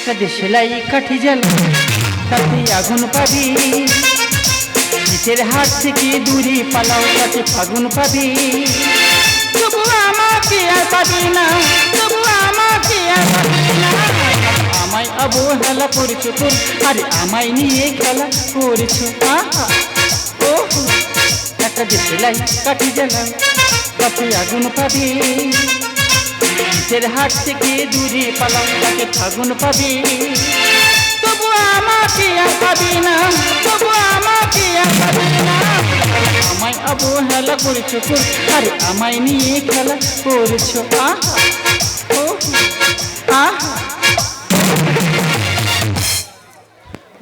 একটা দেশেলাই কাঠি জ্বাল তাতে আগুন পাবি। শীতের হাত থেকে দূরে পালাও, তাতে ফাগুন পাবি। তবু আমাকে আর পাবি না, তবু আমাকে আর পাবি না। আমায় অবহেলা করেছ তোর, আরে আমায় নিয়ে খেলা করেছ। ও একটা দেশেলাই কাঠি জ্বালা তাতে আগুন পাবি। শীতের হাট থেকে দূরে পালাম তাকে ফাগুন পাবি। তবু আমাকে পাবি না, তবু আমাকে পাবি না। আমায় অবহেলা করেছ আরে আমায় নিয়ে খেলা করেছ, আহা। ও, আহা।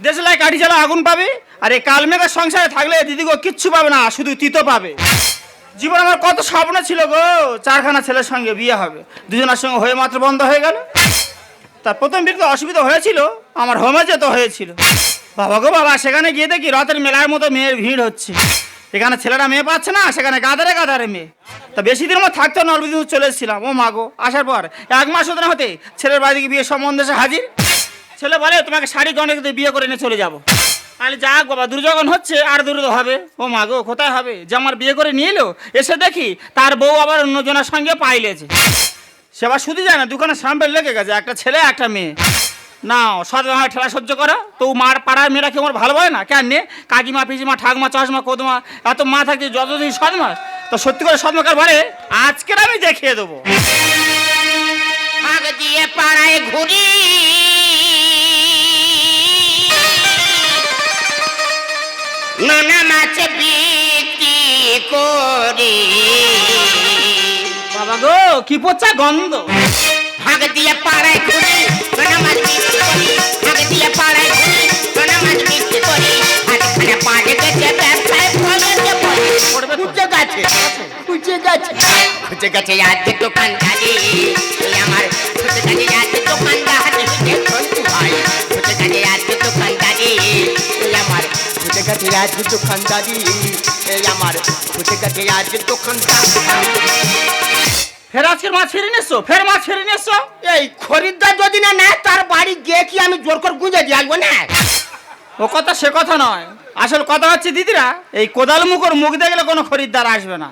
দেশলাই কাঠি জ্বালা আগুন পাবে, আর এই কালমেঘের সংসারে থাকলে দিদিগো কিচ্ছু পাবে না, শুধু তিতো পাবে। জীবন আমার কত স্বপ্ন ছিল গো। চারখানা ছেলের সঙ্গে বিয়ে হবে। দুজনের সঙ্গে হয়ে মাত্র বন্ধ হয়ে গেল। তার প্রথম বিরতে অসুবিধা হয়েছিল, আমার হোমে যেতে হয়েছিল। বাবা গো বাবা, সেখানে গিয়ে দেখি রথের মেলার মতো মেয়ের ভিড় হচ্ছে। এখানে ছেলেরা মেয়ে পাচ্ছে না, সেখানে গাদারে গাদারে মেয়ে। তা বেশি দিনের মতো থাকতে নলবিদ্যুৎ চলে এসেছিলাম। ও মা গো, আসার পর এক মাস হতে না হতে ছেলের বাড়ি থেকে বিয়ে সম্বন্ধে হাজির। ছেলে বলে, তোমাকে শাড়ি দিয়ে বিয়ে করে নিয়ে চলে যাব। তাহলে যাক বাবা দূর যখন হচ্ছে, আর দূর হবে। ও মা গো, কোথায় হবে? যে আমার বিয়ে করে নিয়ে এলো, এসে দেখি তার বউ আবার অন্যজনের সঙ্গে পাইলেছে। সে আবার শুধু যায় না দোকানে সাম্পেল লেগে গেছে, একটা ছেলে, একটা মেয়ে। না সদমা ঠেলা সহ্য করো। তো মার পাড়ার মেয়েরা কি আমার ভালো হয় না? কেন নে? কাকিমা, পিসিমা, ঠাকমা, চশমা, কদমা, এত মা থাকছে যতদিন সদমা তো সত্যি করে সদমাকার বলে আজকের আমি দেখিয়ে দেবো। দিয়ে পাড়ায় ঘুরি। নানা মাছ বিক্রি করি। বাবা গো কি পচা গন্ধ। ফাঁক দিয়ে পাড়ায় ঘুরি নানা মাছ বিক্রি করি। ফাঁক দিয়ে পাড়ায় ঘুরি নানা মাছ বিক্রি করি। হাতখানে পাড়ে গেছে ব্যবসায় ফলেতে পড়ি। পড়বে। উঠে গেছে উঠে গেছে। উঠে আজকে দোকানদারি। এই আমার উঠে গেছে আজকে গেছে আজকে দোকানদারি এই আমার উঠে গেছে আজকে দোকানদারি ফের আজকের মাছ ফিরে নিয়েছো? ফের মাছ ফিরে নিয়েছো? এই খরিদ্দার যদি না নেয় তার বাড়ি গিয়ে কি আমি জোর করে গুঁজে দিয়ে আসব না? ও কথা সে কথা নয়। আসল কথা হচ্ছে দিদিরা এই কোদাল মুখর মুখ দেখলে কোনো খরিদ্দার আসবে না।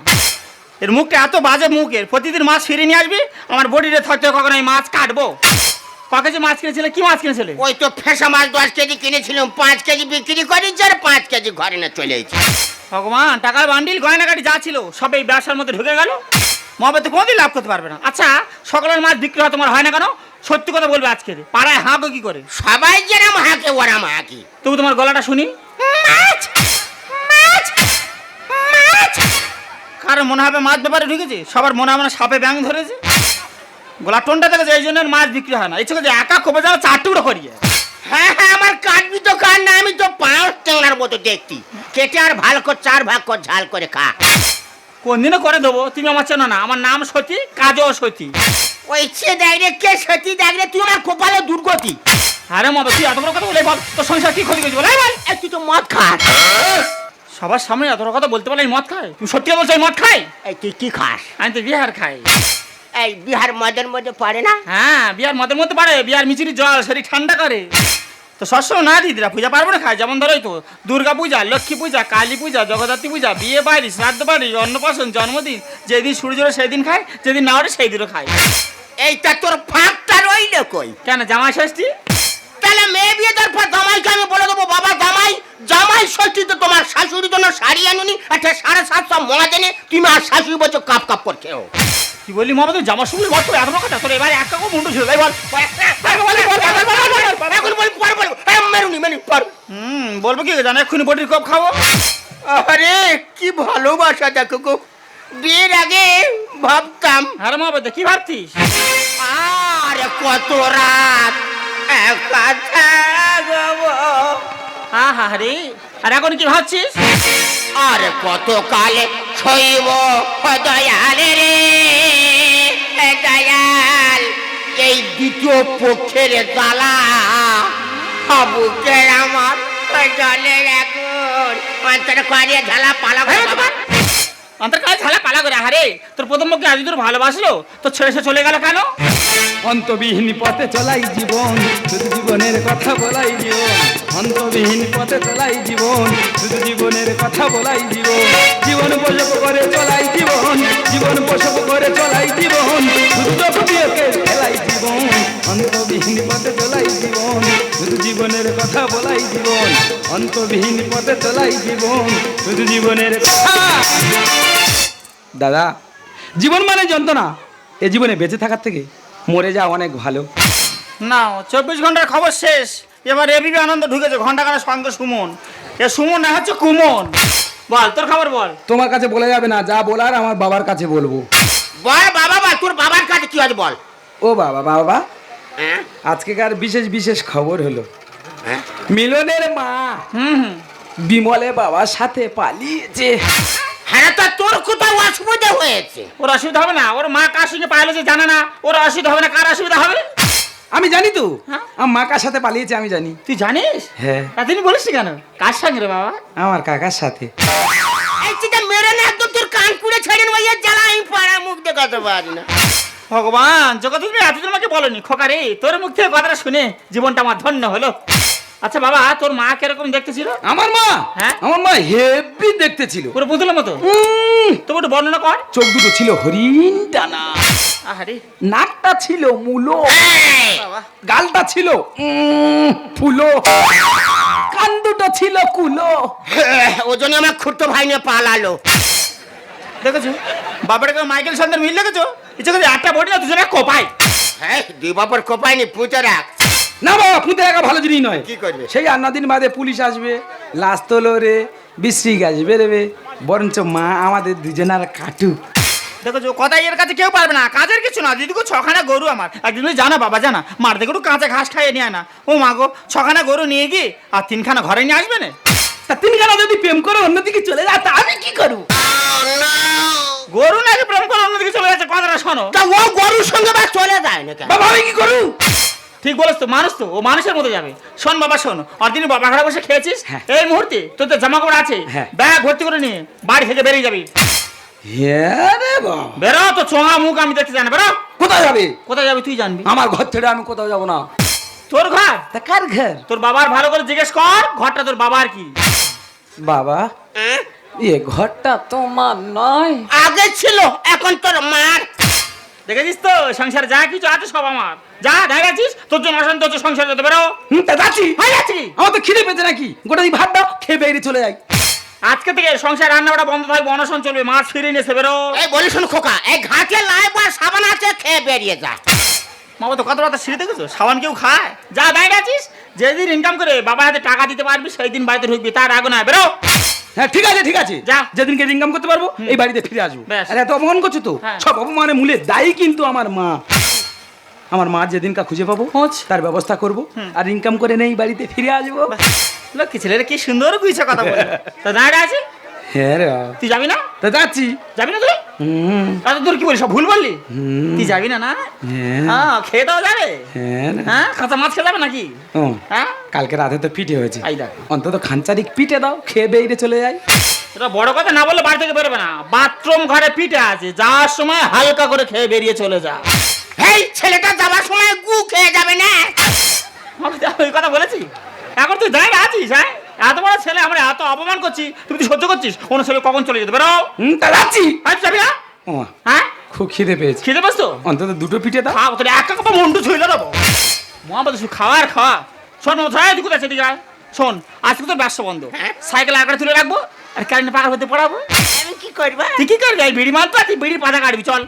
এর মুখটা এত বাজে মুখের। প্রতিদিন মাছ ফিরে নিয়ে আসবি আমার বডিতে থাকতে কখনো এই মাছ কাটবো। যে মাছ কিনেছিলে? কি মাছ কিনেছিলে? ওই তো ফেসা মাছ দশ কেজি কিনেছিলাম পাঁচ কেজি বিক্রি করেছি আর পাঁচ কেজি ঘরে না চলে এসেছি। ভগবান টাকার বান্ডিল গয়নাগাটি যা ছিল সব এই ব্যবসার মধ্যে ঢুকে গেল। মহাবাতে কোনোদিন লাভ করতে পারবে না। আচ্ছা সকালের মাছ বিক্রি হয় তোমার হয় না কেন? সত্যি কথা বলবে আজকে। পাড়ায় হাঁকো কি করে? সবাই যেরম হাঁকে ওরাম হাঁকি। তবু তোমার গলাটা শুনি। মাছ মাছ মাছ। কারণ মনে হবে মাছ ব্যাপারে ঢুকেছে? সবার মনে হবে না সাপে ব্যাং ধরেছে। গোলা টোনটা দেখেছে এই জন্য মাছ বিক্রি হয় না। এই যে একা কোপে যাওয়া চার টুকরো করিয়ে হ্যাঁ হ্যাঁ আমার কাটবি তো কাট না আমি তো পাঁচ টেংরার মতো দেখতি কেটে আর ভালো করে চার ভাগ করে ঝাল করে খা। কোন দিনও করে দেবো তুমি আমার চেনো না। আমার নাম সতী কাজও সতী। ওই সে দেখলে কে সত্যি দেখলে তুই আমার কপালে দুর্গতি। আরে মা তুই এত বড় কথা বলে বল তোর সংসার কি ক্ষতি করেছি বল? বল। তুই তো মদ খাস। সবার সামনে এত বড় কথা বলতে পারলে মদ খাই? তুমি সত্যি বলছো মদ খাই? তুই কি খাস? আমি তো বিহার খাই। এই বিহার মদের মধ্যে পড়ে না? হ্যাঁ বিহার মদের মধ্যে পারে বিহার মিচিরি জল শরীর ঠান্ডা করে। তো সবসময় না দিদিরা পূজা পারব না খায় যেমন ধরো তো দুর্গা পূজা লক্ষ্মী পূজা কালী পূজা জগদ্ধাত্রী পূজা বিয়ে বাড়ি শ্রাদ্ধ বাড়ি অন্নপ্রাশন জন্মদিন যেদিন সূর্য ওঠে সেইদিন খায় যেদিন না ওঠে সেই দিনও খায়। এইটা তোর ফাঁকটা রইল কই? কেন জামাই ষষ্ঠী? তাহলে মেয়ে বিয়ে দেওয়ার জামাইকে আমি বলে দেবো বাবা জামাই জামাই ষষ্ঠীতে তোমার শাশুড়ির জন্য শাড়ি আনুনি একটা সাড়ে সাতশো মজা এনে তুমি আর শাশুড়ি বলছো কাপ কাপ করে খেও কি বললি মামা তুই জামা শুনলি বল এত কথা তোর এবার এক কাকু মুন্ডু ছিল তাই বল এখন বলি পর বলব মেরুনি মেরুনি পর হুম বলব কি জানো এক্ষুনি বটির কপ খাব আরে কি ভালোবাসা দেখো গো বিয়ের আগে ভাবতাম আরে মা কি ভাবছিস আর কত রাত থাকব হা হা রে আর এখন কি ভাবছিস? আর কত কালে ছইব দয়ালে রে? দয়াল এই দ্বিতীয় পক্ষের জ্বালা বুকের আমার জলের এখন অন্তর করিয়ে ঝালা পালা অন্তর কাজ ঝালা পালা করে আরে তোর প্রথম মুখে আজ তোর ভালোবাসলো? তো ছেড়ে সে চলে গেল কেন? অন্তবিহীন পথে চলাই জীবন, শুধু জীবনের কথা বলাই জীবন। অন্তবিহীন পথে চলাই জীবন, শুধু জীবনের কথা বলাই জীবন। জীবন পোষক করে চলাই জীবন জীবন পোষক করে চলাই জীবন। শুধু জগতিকে খেলাই জীবন। অন্তবিহীন পথে চলাই জীবন শুধু জীবনের কথা বলাই জীবন অন্তবিহীন পথে চলাই জীবন শুধু জীবনের কথা। দাদা জীবন মানে যন্ত্রণা। এ জীবনে বেঁচে থাকার থেকে মরে যাওয়া অনেক ভালো। না চব্বিশ ঘণ্টার খবর শেষ। এবার এবিবি আনন্দ ঢুকেছে ঘণ্টা কানা সঙ্গে সুমন। এ সুমন না হচ্ছে কুমন। বল তোর খবর বল। তোমার কাছে বলা যাবে না যা বলার আমার বাবার কাছে বলব। বল বাবা বা তোর বাবার কাছে কি আছে বল। ও বাবা বাবা আজকেকার বিশেষ বিশেষ খবর হলো হ্যাঁ? মিলনের মা বিমলে বাবার সাথে পালিয়েছে। হ্যাঁ তা তোর কোথাও অসুবিধা হয়েছে? ওর অসুবিধা হবে না ওর মা কার সঙ্গে পাইলে জানে না ওর অসুবিধা হবে না কার অসুবিধা হবে? আমি জানি তো হ্যাঁ? আমার মা কার সাথে পালিয়েছে আমি জানি। তুই জানিস? হ্যাঁ। এতদিন বলিস কেন? কার সঙ্গে রে বাবা? আমার কাকার সাথে। এই মেরে না একদম তোর কান পুড়ে ছেড়ে নেব জ্বালা আমি পাড়া মুখ দেখাতে পারি না। ভগবান জগৎ তুমি এতদিন আমাকে বলনি খোকা রে তোর মুখ থেকে কথাটা শুনে জীবনটা আমার ধন্য হলো। আচ্ছা বাবা তোর মা কীরকম দেখতে ছিল আমার মা? হ্যাঁ? আমার মা হেভি দেখতে ছিল পুরো পুতুলের মতো? তবু একটু বর্ণনা কর। চোখ দুটো ছিল হরিণ টানা। আহারে। নাকটা ছিল মূলো। গালটা ছিল ফুলো। কান দুটো ছিল কুলো। ও জন্য আমার খুঁড়তো ভাই নিয়ে পালালো। দেখেছ? বাবাটাকে মাইকেল সন্ধ্যের মিল দেখেছ? ইচ্ছে করে আটটা বডি না দুজনে কোপাই। হ্যাঁ দুই বাপর কোপায়নি পুঁতে রাখ। না বাবা পুঁতে রাখা ভালো জিনিস নয়। কি করবে? সেই আন্না দিন বাদে পুলিশ আসবে লাশ তোলো রে বিশ্রী গাছ বেরোবে বরঞ্চ মা আমাদের দুজনার কাটু দেখেছ কথা এর কাছে কেউ পারবে না কাজের কিছু না দিদি গো ছখানা গরু আমার। একদিন তুমি জানা বাবা জানা মার দেখে কাঁচা ঘাস খাইয়ে নিয়ে না ও মা গো ছখানা গরু নিয়ে গিয়ে আর তিনখানা ঘরে নিয়ে আসবে না? তা তিনখানা যদি প্রেম করে অন্যদিকে চলে যায় তা আমি কি করব? গরু নাকি প্রেম করে অন্যদিকে চলে যাচ্ছে কথাটা শোনো। তা ও গরুর সঙ্গে বা চলে যায় না কেন? বাবা আমি কি করব ঠিক বলেছ তো মানুষ তো ও মানুষের মতো যাবে। শোন বাবা শোন আর দিন বাবা ঘরে বসে খেয়েছিস? হ্যাঁ। এই মুহূর্তে তোর তো জামা কাপড় আছে। হ্যাঁ। ব্যাগ ভর্তি করে নিয়ে বাড়ি থেকে বেরিয়ে যাবি। হ্যাঁ বেরো তো চোঙা মুখ আমি দেখতে জানি বেরো। কোথায় যাবে? কোথায় যাবি তুই জানবি। আমার ঘর ছেড়ে আমি কোথাও যাব না। তোর ঘর? তা কার ঘর? তোর বাবার ভালো করে জিজ্ঞেস কর ঘরটা তোর বাবার কি? বাবা? এ ঘরটা তোমার নয়। আগে ছিল এখন তোর মার। দেখেছিস তো? সংসারে যা কিছু আছে সব আমার। যা দেখেছিস তোর জন্য অশান্ত হচ্ছে সংসার যেতে বেরো। হুম, তা যাচ্ছি। হয়ে যাচ্ছে? আমার তো খিদে পেতে নাকি? গোটা দিয়ে ভাত দাও খেয়ে বেরিয়ে চলে যাই। আজকে থেকে সংসার রান্নাটা বন্ধ থাকবে অনশন চলবে মাছ ফিরিয়ে নিয়ে বেরো। এই বলি শোন খোকা এই ঘাটে লাই বা সাবান আছে খেয়ে বেরিয়ে যা। মামা তো কত কথা সিঁড়ি দেখেছ? সাবান কেউ খায়? যা দাঁড়িয়ে আছিস যেদিন ইনকাম করে বাবার হাতে টাকা দিতে পারবি সেই দিন বাড়িতে ঢুকবি তার আগে না বেরো। হ্যাঁ ঠিক আছে ঠিক আছে। যা। যেদিনকে ইনকাম করতে পারব এই বাড়িতে ফিরে আসব। আর এত অপমান করছ তো? হ্যাঁ। সব অপমানে মূলে দায়ী কিন্তু আমার মা। আমার মা যেদিনকা খুঁজে পাবো খোঁজ। তার ব্যবস্থা করব। আর ইনকাম করে নেই বাড়িতে ফিরে আসব। লক্ষ্মী ছেলেরা কি সুন্দর বুঝছে কথা বলে। তো দাঁড়া আছিস হ্যাঁ রে। তুই যাবি না? তা যাচ্ছি। যাবি না তুই? হুম। এত দূর কি বলিস সব ভুল বললি? তুই যাবি না না? হ্যাঁ। হ্যাঁ খেয়ে দাও যাবে। হ্যাঁ হ্যাঁ কাঁচা মাছ খেয়ে যাবে নাকি? হ্যাঁ? কালকে রাতে তো পিঠে হয়েছে। অন্তত খানচারিক পিঠে দাও খেয়ে বেরিয়ে চলে যাই। এটা বড় কথা না বললে বাড়ি থেকে বেরোবে না। বাথরুম ঘরে পিঠে আছে যাওয়ার সময় হালকা করে খেয়ে বেরিয়ে চলে যা। এই ছেলেটা যাওয়ার সময় গু খেয়ে যাবে না। আমি তো ওই কথা বলেছি। এখন তুই দাঁড়িয়ে আছিস হ্যাঁ? এত বড় ছেলে আমরা এত অপমান করছি তুমি তুই সহ্য করছিস। অন্য ছেলে কখন চলে যেতে বেরো। হুম তা যাচ্ছি। আজ যাবি না? ও হ্যাঁ? খুব খিদে পেয়েছি। খেতে পারছ তো অন্তত দুটো পিঠে দাও। খাওয়া তোর এক কাপড় মুন্ডু ছুঁলে দেবো। মোহাম্মদ শুধু খাওয়া আর খাওয়া। শোন মোথায় তুই কোথায় সেদিকে। শোন আজকে তো ব্যবসা বন্ধ। হ্যাঁ? সাইকেল আঁকড়ে তুলে রাখব আর কারেন্ট পাকা হতে পড়াবো। আমি কি করব? তুই কি করবি? বিড়ি মারতো আর তুই বিড়ির পাতা কাটবি চল।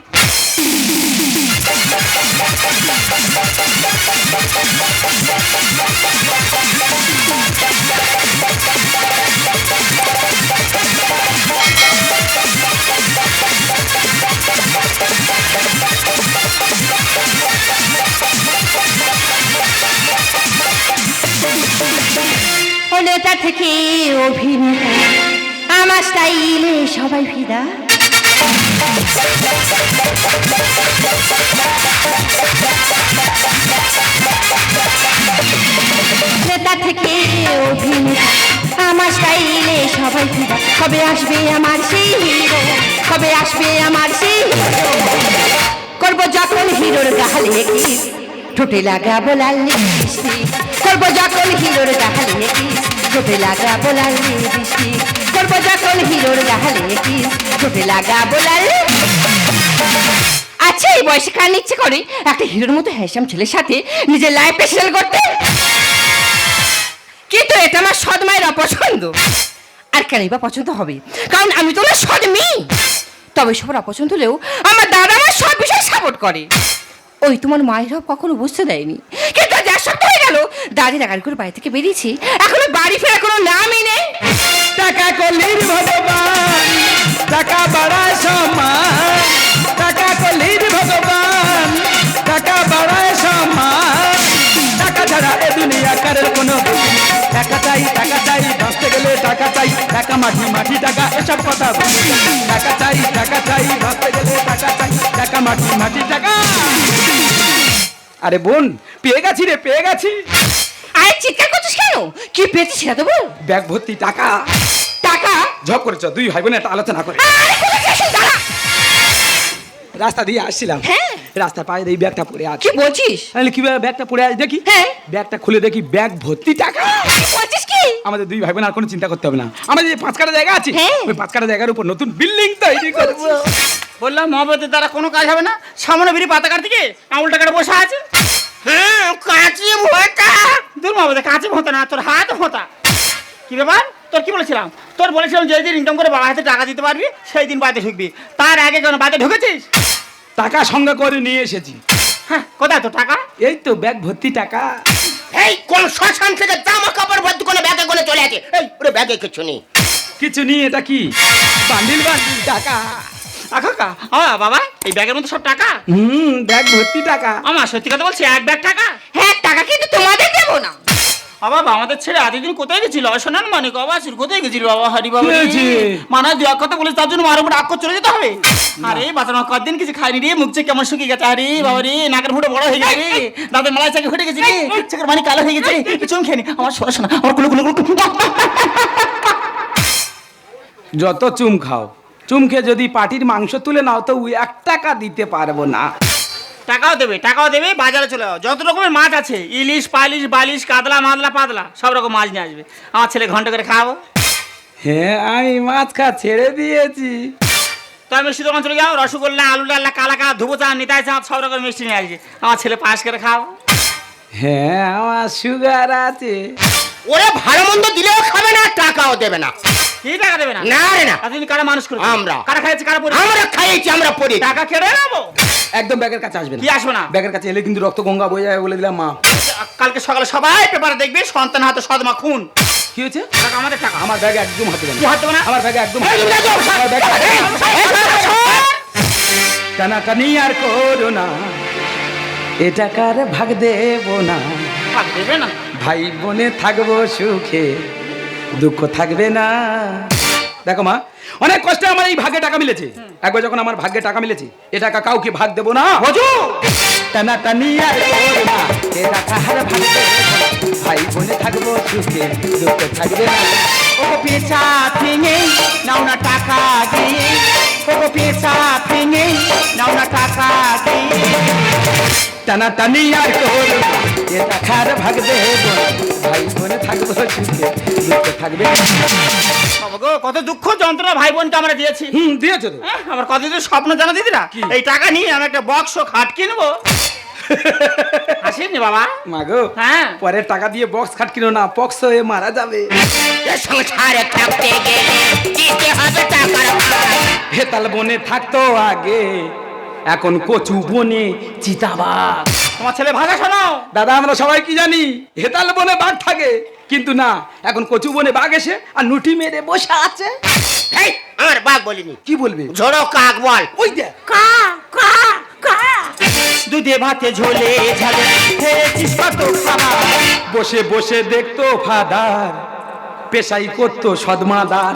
অভিনেতা। আমার স্টাইলে সবাই ফিদা। নেতা থেকে অভিনেতা। আমার স্টাইলে সবাই ফিদা। কবে আসবে আমার সেই হিরো? কবে আসবে আমার সেই করব যখন হিরোর গালে কি ঠোঁটে লাগাবো লাল করব যখন হিরোর গালে কি ঠোঁটে লাগাবো লাল বৃষ্টি করব যখন হিরোর গালে কি আচ্ছা এই বয়সে কার ইচ্ছে করে? একটা হিরোর মতো হ্যাসাম ছেলের সাথে নিজের করতে। কিন্তু এটা আমার সৎ মায়ের অপছন্দ। আর কেনই বা পছন্দ হবে? কারণ আমি তো না সৎ মেয়ে। তবে সবার অপছন্দ হলেও আমার দাদা আমার সব বিষয় সাপোর্ট করে। ওই তোমার মায়েরাও কখনো বুঝতে দেয়নি। কিন্তু হয়ে গেল করে বাড়ি থেকে বেরিয়েছি। এখনও বাড়ি ফেরার কোনো নামই নেই। টাকা কলির ভগবান, টাকা বাড়ায় সমান, টাকা কলির ভগবান, টাকা বাড়ায় সমান। টাকা ছাড়া এ দুনিয়া কারের কোনো টাকা চাই টাকা চাই, বাঁচতে গেলে টাকা চাই, টাকা মাটি মাটি, টাকা, এসব কথা টাকা চাই টাকা চাই, বাঁচতে গেলে টাকা চাই, টাকা মাটি মাটি, টাকা। আরে বোন, পেয়ে গেছি রে, পেয়ে গেছি। আরে চিৎকার করছিস কেন? কি পেয়েছিস সেটা বল। ব্যাগ ভর্তি টাকা। টাকা? ঝপ করেছ দুই ভাই বোন একটা আলোচনা করে। আরে কোথায় যাচ্ছিস? দাঁড়া। রাস্তা দিয়ে আসছিলাম। হ্যাঁ। রাস্তার পায়ে এই ব্যাগটা পড়ে আছে। কি বলছিস? তাহলে কি ব্যাগটা পড়ে আছে দেখি? হ্যাঁ। ব্যাগটা খুলে দেখি ব্যাগ ভর্তি টাকা। কি বলছিস কি? আমাদের দুই ভাই বোন আর কোনো চিন্তা করতে হবে না। আমাদের যে পাঁচ কাটা জায়গা আছে হ্যাঁ। ওই পাঁচ কাটা জায়গার উপর নতুন বিল্ডিং তৈরি করব। বললাম মহব্বতের দ্বারা কোনো কাজ হবে না। সামনে বেরিয়ে পাতা কাটতে গিয়ে আঙুল টাকাটা বসে আছে। হ্যাঁ কাঁচি ভোটা দূর মহব্বতে কাছে ভোতা না তোর হাত ভোতা। কি ব্যাপার? তোর কি বলেছিলাম? তোর বলেছিলাম যে দিন ইনকাম করে বাবা হাতে টাকা দিতে পারবি সেই দিন বাড়িতে ঢুকবি। তার আগে কেন বাড়িতে ঢুকেছিস? টাকা সঙ্গে করে নিয়ে এসেছি। হ্যাঁ কোথায় তো টাকা? এই তো ব্যাগ ভর্তি টাকা। এই কোন শ্মশান থেকে জামা কাপড় ভর্তি কোনো ব্যাগে করে চলে আছে এই ওরে ব্যাগে কিছু নেই। কিছু নিয়ে এটা কি? বান্ডিল বান্ডিল টাকা। বাবা এই ব্যাগের মধ্যে সব টাকা? হুম ব্যাগ ভর্তি টাকা। আমার সত্যি কথা বলছি এক ব্যাগ টাকা? হ্যাঁ টাকা কিন্তু তোমাদের দেবো না। বাবা আমাদের ছেলে এতদিন কোথায় গেছিল? মানে বাবা আসির কোথায় গেছিল? বাবা হারি বাবা? মানে দু এক কথা বলে তার জন্য মার উপর আক্ষ চলে যেতে হবে। আরে বাঁচানো কদিন কিছু খাইনি রে? মুখ কেমন শুকিয়ে গেছে। আরে বাবা রে নাকের ফুটে বড় হয়ে গেছে দাঁতের মালাই চাকে ফুটে গেছে রে। চোখের মানে কালো হয়ে গেছে রে। চুম খেয়ে নি। আমার শোনা শোনা। আমার কুলু কুলু কুলু। যত চুম খাও। চুম খেয়ে যদি পাটির মাংস তুলে নাও তো ওই এক টাকা দিতে পারব না। টাকাও দেবে টাকাও দেবে বাজারে চলে যাও। যত রকমের মাছ আছে ইলিশ পালিশ বালিশ কাতলা মাদলা পাতলা সব রকম মাছ নিয়ে আসবে। আমার ছেলে ঘণ্টা করে খাওয়াবো। হ্যাঁ আমি মাছ খা ছেড়ে দিয়েছি। তো আমি মিষ্টি দোকান চলে যাও রসগোল্লা আলু ডাল্লা কালাকা ধুবো চা নিতাই চা সব রকম মিষ্টি নিয়ে আসবে। আমার ছেলে পাশ করে খাও হ্যাঁ আমার সুগার আছে। ওরে ভালো মন্দ দিলেও খাবে না টাকাও দেবে না। কি টাকা দেবে না। না রে না। এতদিন কারা মানুষ করে আমরা। কারা খাইছে কারা পরে আমরা খাইয়েছি আমরা পড়ি। টাকা কেড়ে নেব? একদম ব্যাগের কাছে আসবে না। কি আসবে না? ব্যাগের কাছে এলে কিন্তু রক্ত গঙ্গা বয়ে যাবে বলে দিলাম মা। কালকে সকালে সবাই পেপারে দেখবে সন্তান হাতে সদমা খুন। কি হয়েছে? টাকা আমাদের টাকা। আমার ব্যাগে একদম হাতে না। হাতে না? আমার ব্যাগে একদম আমার ব্যাগে কানা আর করো না। এ টাকার ভাগ দেবো না। ভাগ দেবে না। ভাই বোনে থাকব সুখে। দুঃখ থাকবে না। দেখো মা অনেক কষ্টে আমার এই ভাগ্যে টাকা মিলেছে। একবার যখন আমার ভাগ্যে টাকা মিলেছে এ টাকা কাউকে ভাগ দেবো না। হুজুর টানা টানি আর করো না। এ টাকা হার ভাগ ভাই বোনে থাকব সুখে দুঃখ থাকবে না। ও পেঁচা ভেঙে নাও না টাকা দিয়ে। ও পেঁচা ভেঙে নাও না টাকা দিয়ে। টানা টানি আর না। এ ভাগ ভাই বোনে থাকব সুখে দুঃখ থাকবে না কত দুঃখ যন্ত্রণা ভাই বোনকে আমরা দিয়েছি। হুম দিয়েছ তো। হ্যাঁ, আমার কত স্বপ্ন জানা দিদি না কি? এই টাকা নিয়ে আমি একটা বক্স খাট কিনবো। বাবা? মাগো হ্যাঁ। পরের টাকা দিয়ে বক্স খাট কিনো না বক্স হয়ে মারা যাবে। এ সংসারে থাকতে গেলে দিতে হবে টাকার ভাগ। বনে থাকতো আগে এখন কচু বনে চিতাবাঘ। তোমার ছেলে ভাষা শোনাও দাদা আমরা সবাই কি জানি? হেতাল বনে বাঘ থাকে। কিন্তু না এখন কচু বনে বাঘ এসে আর নুটি মেরে বসে আছে। এই আমার বাঘ বলিনি। কি বলবে? ঝোড়ো কাক বল। ওই দেখ। কা কা কা। দুধে ভাতে ঝোলে ঝালে খেয়েছিস কত খাবার। বসে বসে দেখতো ফাদার পেশাই করতো সদমাদার।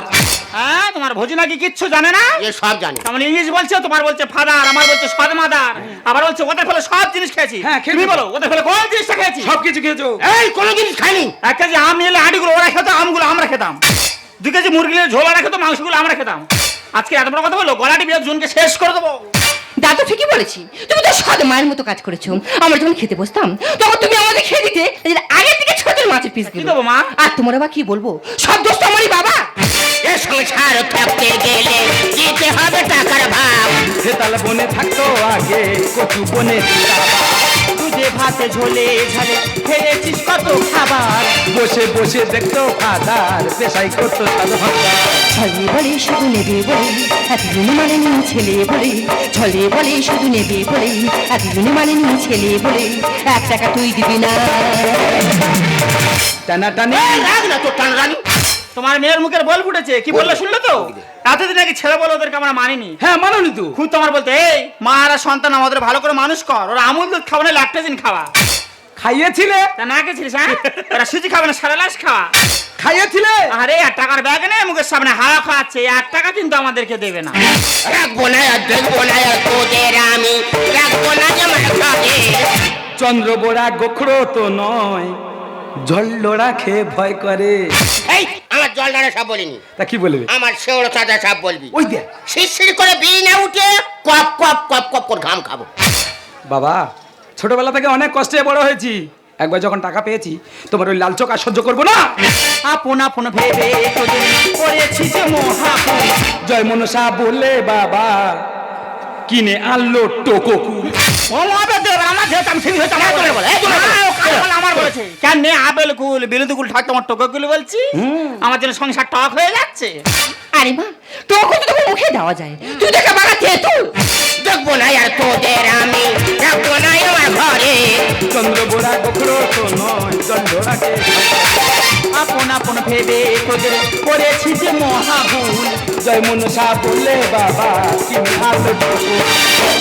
হ্যাঁ তোমার ভোজি নাকি কিচ্ছু জানে না? এ সব জানি। তেমন ইংলিশ বলছে তোমার বলছে ফাদার আমার বলছে সদমাদার আবার বলছে ওদের ফেলে সব জিনিস খেয়েছি। হ্যাঁ, তুমি বলো ওদের ফেলে কোন জিনিসটা খেয়েছি? সব কিছু খেয়েছো। এই কোনো জিনিস খাইনি। এক কেজি আম নিয়ে এলে আটিগুলো ওরা খেত আমগুলো আমরা খেতাম। দু কেজি মুরগির ঝোল আর খেতো মাংসগুলো আমরা খেতাম। আজকে এত বড় কথা বলল গলাটি বিয়ে জনকে শেষ করে দেবো। দাদু ঠিকই বলেছি। তুমি তো সৎ মায়ের মতো কাজ করেছ। আমরা যখন খেতে বসতাম তখন তুমি আমাদের খেয়ে দিতে আগের থেকে ছোট মাছের পিস কি দেবো মা? আর তোমার আবার কি বলব? সব দোষ তো আমারই বাবা। সংসার থাকতে গেলে দিতে হবে টাকার ভাব। সেতাল বনে থাকতো আগে কচু বনে তুই ভাতে ঝোলে ঝালে খেয়েছিস কত খাবার। বসে বসে দেখতো ফাদার পেশাই করতো সাধু ছলে বলে শুধু নেবে বলে এতদিন মানে নি ছেলে বলে। ছলে বলে শুধু নেবে বলে এতদিন মানে নি ছেলে বলে। এক টাকা তুই দিবি না। টানা টানি। রাখ না তোর টান রানি তোমার মেয়ের মুখের বল ফুটেছে। কি বলল শুনলে তো? এতদিন আগে ছেলে বলে ওদেরকে আমরা মানিনি। হ্যাঁ মাননি তো। খুব তোমার বলতে এই মা আর সন্তান আমাদের ভালো করে মানুষ কর। ওরা আমুল দুধ খাওয়া না ল্যাকটোজেন খাওয়া খাইয়েছিলে? তা না গেছিলিস হ্যাঁ? ওরা সুজি খাবে না সারা লাশ খাওয়া। খাইয়েছিলে? আরে এক টাকার ব্যাগ নেই মুখের সামনে হাওয়া খাওয়াচ্ছে। এক টাকা কিন্তু আমাদেরকে দেবে না। রাখব না আর দেখব না তোদের আমি রাখব না চন্দ্রবোড়া গোখরো তো নয় জল্লোড়া খেয়ে ভয় করে। এই জল নাড়া সাপ বলিনি। তা কি বলবি? আমার শেওড় চাঁদা সাপ বলবি। ওই দে শিরশির করে বিড়ি না উঠে কপ কপ কপ কপ করে ঘাম খাব। বাবা ছোটবেলা থেকে অনেক কষ্টে বড় হয়েছি। একবার যখন টাকা পেয়েছি তোমার ওই লাল চোখ আর সহ্য করব না? আপন আপন ভেবে করেছি যে মহাপুর জয় মনসা বলে বাবা। কিনে আনলো টোকোকু। আমার বলেছে। কেন নে আপেল কুল বিলুদি কুল ঠাক তোমার টোকা কুল বলছি আমার জন্য সংসার টক হয়ে যাচ্ছে। আরে মা তোকে তো মুখে দেওয়া যায়। তুই দেখে বাবা তেতু দেখব না আর তোদের আমি। রাখব না আমার ঘরে। গোখরো তো নয় আপন আপন ভেবে তোদের করেছি যে মহাভুল। জয় মনসা বলে বাবা আনলো টোকো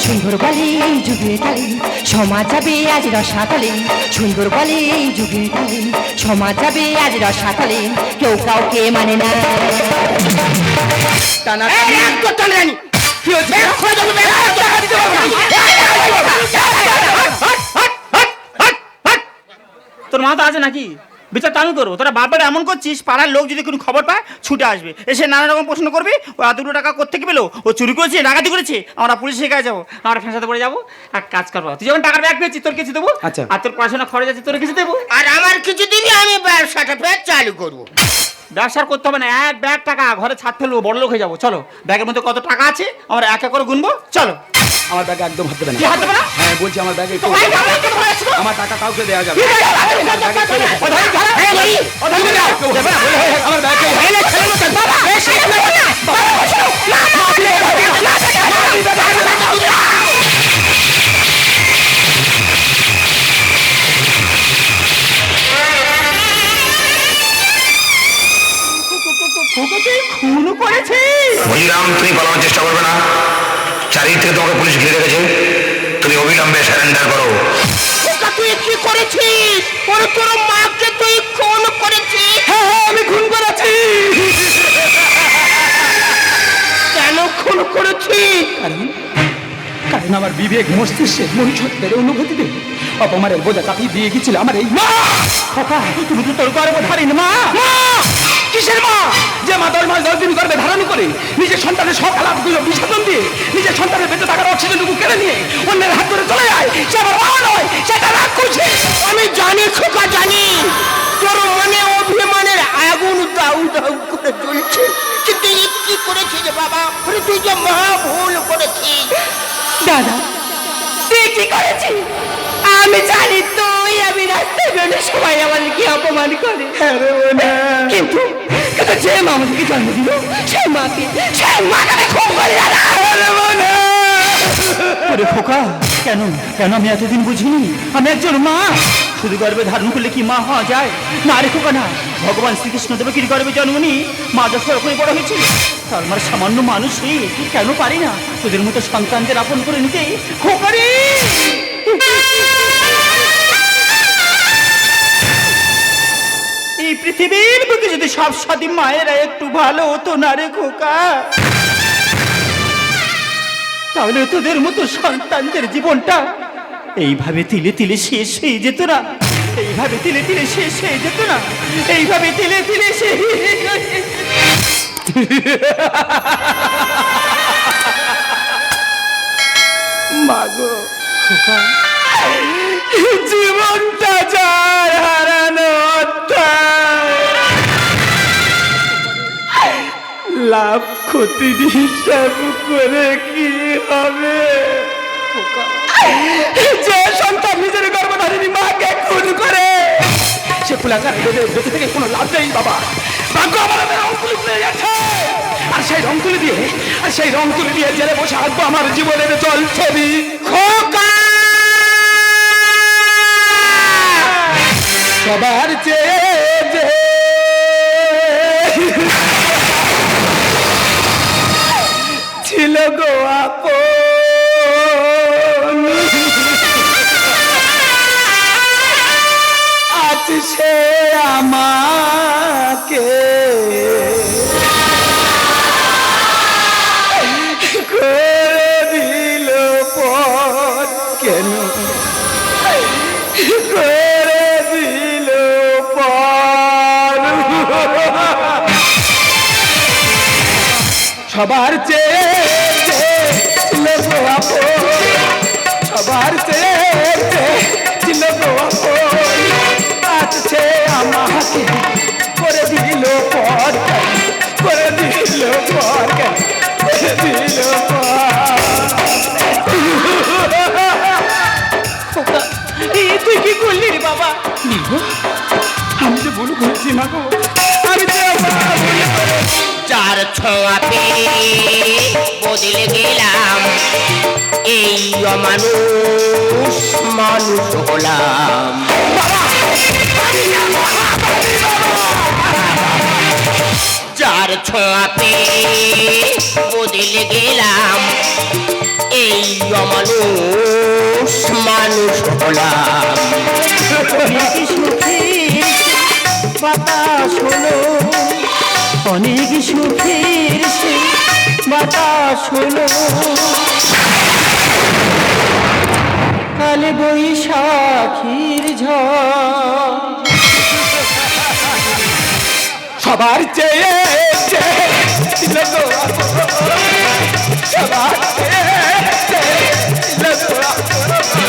সুন্দর বলে এই যুগের তালে সমাজ যাবে আজ রসাতলে। সুন্দর বলে এই যুগের তালে সমাজ যাবে আজ রসাতলে। কেউ কাউকে মানে না। টানা টানি। কি হচ্ছে বের করে দেবো, বের করে দেবো, টাকা দিতে পারব না। এই, এই, এই, এই, এই, তোর মা তো আছে নাকি? বিচার আমি করব। তোরা বারবার এমন করছিস পাড়ার লোক যদি কোনো খবর পায় ছুটে আসবে। এসে নানা রকম প্রশ্ন করবে ও এত দুটো টাকা কোথেকে পেল? ও চুরি করেছে ডাকাতি করেছে? আমরা পুলিশের কাছে যাব আমরা ফেঁসাতে পড়ে যাব। আর কাজ করব তুই যখন টাকার ব্যাগ পেয়েছিস তোর কিছু দেবো? আচ্ছা। আর তোর পড়াশোনা খরচ আছে তোর কিছু দেবো? আর আমার কিছু দিবি আমি ব্যবসাটা ফের চালু করব। ব্যবসার করতে হবে না এক ব্যাগ টাকা ঘরে ছাড় ফেলব বড় লোক হয়ে যাব। চলো ব্যাগের মধ্যে কত টাকা আছে আমরা এক এক করে গুনবো। চলো। আমার ব্যাগে একদম হাত দেবে না কি হাত দেবে না? হ্যাঁ বলছি আমার ব্যাগে তো ভাই, আমার তো ভয় আছে গো। আমার টাকা কাউকে দেওয়া যাবে ঠিক না। আছে, আমার ব্যাগে চারিদিক থেকে তোমাকে পুলিশ ঘিরে রেখেছে। তুমি অবিলম্বে স্যারেন্ডার করো। তুই কি করেছিস? ওর তোর মাকে তুই খুন করেছিস? হ্যাঁ হ্যাঁ আমি খুন করেছি। কেন খুন করেছিস? কারণ কারণ আমার বিবেক মস্তিষ্কে মনুষ্যত্বের অনুভূতি দেবে অপমানের বোঝা চাপিয়ে দিয়ে গেছিল আমার এই মা! তুমি তো তোর গর্ব ধারিনি মা! মা! কিসের মা? যে মা দশ মাস দশ করে নিজের সন্তানের সব আলাপগুলো বিসর্জন দিয়ে নিজের সন্তানের বেঁচে থাকার অক্সিজেনটুকু কেড়ে নিয়ে অন্যের হাত ধরে চলে যায়। সে আমার মা নয় সেটা রাগ করছে। আমি জানি খোকা জানি। তোর মনে অভিমানের আগুন দাউ দাউ করে জ্বলছে। কিন্তু কি করেছিস বাবা? তুই যে মহা ভুল করেছিস। দাদা তুই কি করেছিস? আমি জানি তুই আমি রাস্তায় বেরোলে সবাই আমাদেরকে অপমান করে। কিন্তু কিন্তু যে মা আমাদেরকে জন্ম দিল? সেই মাকে সেই মাকে খুব করে ওরে খোকা কেন? কেন আমি এতদিন বুঝিনি? আমি একজন মা। শুধু গর্ভে ধারণ করলে কি মা হওয়া যায়? না রে খোকা না। ভগবান শ্রীকৃষ্ণ দেবকীর গর্ভে জন্ম নি মা দশর করে বড় হয়েছিল তার মানে সামান্য মানুষই কেন পারি না? তোদের মতো সন্তানদের আপন করে নিতে খোকারে! এই পৃথিবীর বুকে যদি সব সাদী মায়েরা একটু ভালো হতো না রে খোকা? তাহলে তোদের মতো সন্তানদের জীবনটা এইভাবে তিলে তিলে শেষ হয়ে যেত না। এইভাবে তিলে তিলে শেষ হয়ে যেত না। এইভাবে তিলে তিলে শেষ মাগো জীবনটা যার লাভ ক্ষতির হিসাব করে কি হবে? যে সন্তান নিজের গর্ভধারিণী মাকে খুন করে, সে কুলাঙ্গার বেঁচে থেকে কোনো লাভ নেই, বাবা। ভাগ্য আমার তুলে যাচ্ছে আর সেই রং তুলি দিয়ে, আর সেই রং তুলি দিয়ে জেলে বসে আসব আমার জীবনের জল ছবি। খোকা! সবার চেয়ে ছিল গো আপন। আজ সে আমাকে সবার চেয়ে আমাকে করে দিল পর? করে দিল পর? করে দিল তুই কি করলি রে বাবা? আমি তো ভুল করেছি মা গো? আমি তো ভুল করেছি। চার ছোঁয়া পেয়ে বদলে গেলাম এই অমানুষ মানুষ হলাম। চার ছোঁয়া পেয়ে বদলে গেলাম। এই অমানুষ মানুষ হলাম। বাতাস হলো। অনেক সুখের বাতাস হলো। কালে বৈশাখীর ঝড় সবার চেয়ে সবার চেয়ে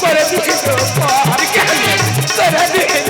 করে দিয়েছে করে দিয়েছে